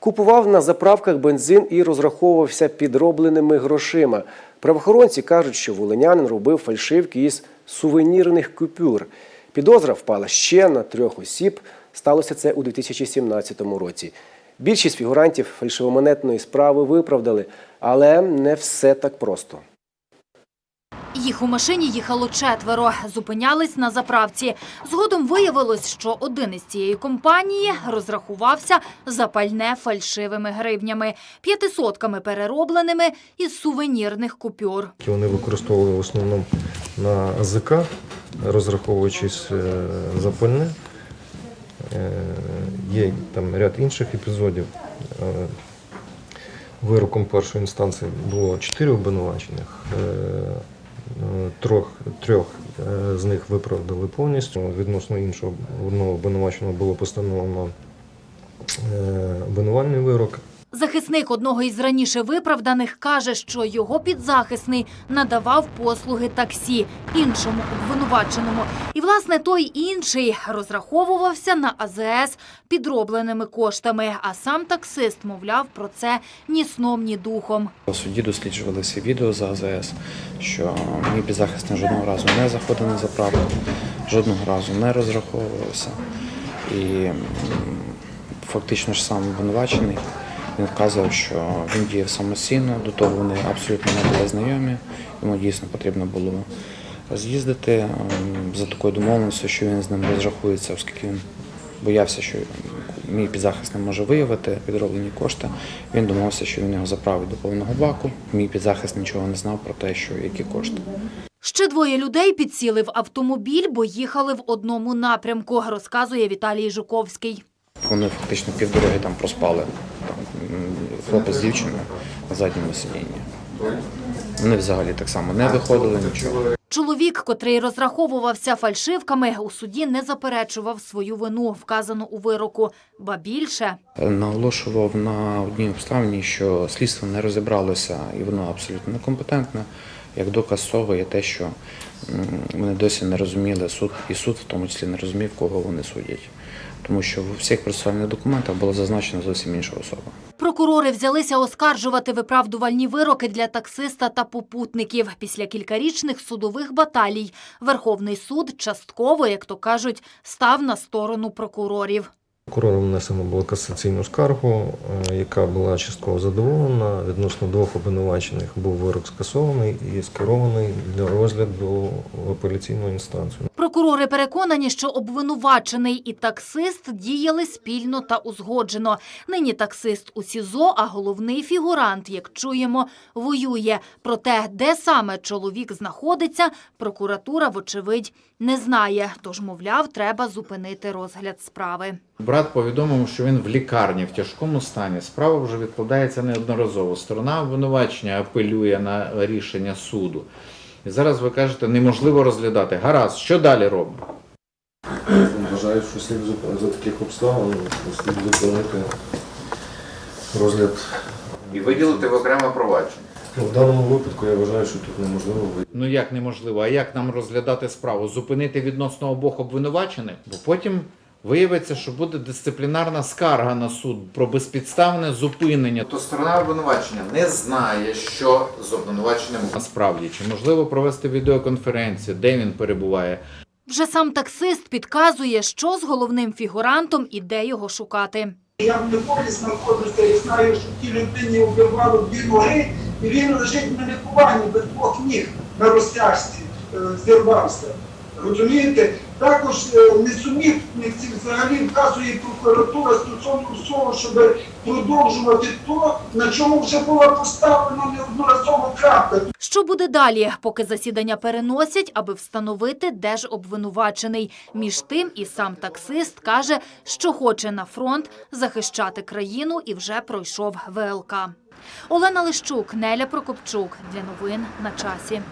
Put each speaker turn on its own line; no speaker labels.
Купував на заправках бензин і розраховувався підробленими грошима. Правоохоронці кажуть, що волинянин робив фальшивки із сувенірних купюр. Підозра впала ще на трьох осіб. Сталося це у 2017 році. Більшість фігурантів фальшивомонетної справи виправдали, але не все так просто.
Їх у машині їхало четверо, зупинялись на заправці. Згодом виявилось, що один із цієї компанії розрахувався за пальне фальшивими гривнями, п'ятисотками переробленими із сувенірних купюр.
вони використовували в основному на АЗК, розраховуючись е, за пальне. Е, Є там ряд інших епізодів. Е, Вироком першої інстанції було чотири обвинувачених. Трьох, трьох е, з них виправдали повністю. Відносно іншого одного обвинуваченого було постановлено е, обвинувальний вирок.
Захисник одного із раніше виправданих каже, що його підзахисний надавав послуги таксі іншому обвинуваченому. І, власне, той інший розраховувався на АЗС підробленими коштами, а сам таксист мовляв про це ні сном, ні духом.
У суді досліджувалися відео за АЗС, що мій підзахисний жодного разу не заходив на заправку, жодного разу не розраховувався. І фактично ж сам обвинувачений. Він вказував, що він діяв самостійно, до того вони абсолютно не були знайомі. Йому дійсно потрібно було з'їздити за такою домовленістю, що він з ним розрахується, оскільки він боявся, що мій підзахисний може виявити підроблені кошти. Він домовився, що він його заправить до повного баку. Мій підзахист нічого не знав про те, що які кошти.
Ще двоє людей підсіли в автомобіль, бо їхали в одному напрямку, розказує Віталій Жуковський.
Вони фактично півдороги там проспали. Хлопець з дівчиною на задньому сидінні. Вони взагалі так само не виходили нічого.
Чоловік, котрий розраховувався фальшивками, у суді не заперечував свою вину, вказану у вироку. Ба більше
Наголошував на одній обставині, що слідство не розібралося і воно абсолютно некомпетентне. Як доказ цього є те, що вони досі не розуміли суд, і суд в тому числі не розумів, кого вони судять. Тому що в всіх процесуальних документах було зазначено зовсім інша особа.
Прокурори взялися оскаржувати виправдувальні вироки для таксиста та попутників. Після кількарічних судових баталій Верховний суд частково, як то кажуть, став на сторону прокурорів.
Прокурором внесено було касаційну скаргу, е, яка була частково задоволена. Відносно двох обвинувачених був вирок скасований і скерований для розгляду в апеляційну інстанцію.
Прокурори переконані, що обвинувачений і таксист діяли спільно та узгоджено. Нині таксист у СІЗО, а головний фігурант, як чуємо, воює. Проте, де саме чоловік знаходиться, прокуратура, вочевидь, не знає. Тож, мовляв, треба зупинити розгляд справи.
Брат повідомив, що він в лікарні в тяжкому стані. Справа вже відкладається неодноразово. Сторона обвинувачення апелює на рішення суду. І зараз ви кажете, неможливо розглядати. Гаразд, що далі робимо?
Вважаю, що слід за таких обставин слід зупинити розгляд.
І виділити в окреме провадження.
В даному випадку я вважаю, що тут неможливо
Ну як неможливо? А як нам розглядати справу? Зупинити відносно обох обвинувачених? Бо потім виявиться, що буде дисциплінарна скарга на суд про безпідставне зупинення. То сторона обвинувачення не знає, що з обвинуваченням насправді. Чи можливо провести відеоконференцію, де він перебуває?
Вже сам таксист підказує, що з головним фігурантом і де його шукати.
Я в неволі знаходжуся і знаю, що ті людині обірвало дві ноги, і він лежить на лікуванні без двох ніг на розтяжці, е, зірвався. Розумієте? Також е, несумісниці взагалі вказує прокуратура стосовно всього, щоб продовжувати то, на чому вже була поставлена неодноразово крапка.
Що буде далі, поки засідання переносять, аби встановити, де ж обвинувачений. Між тим і сам таксист каже, що хоче на фронт захищати країну і вже пройшов ВЛК. Олена Лищук, Неля Прокопчук. Для новин на часі.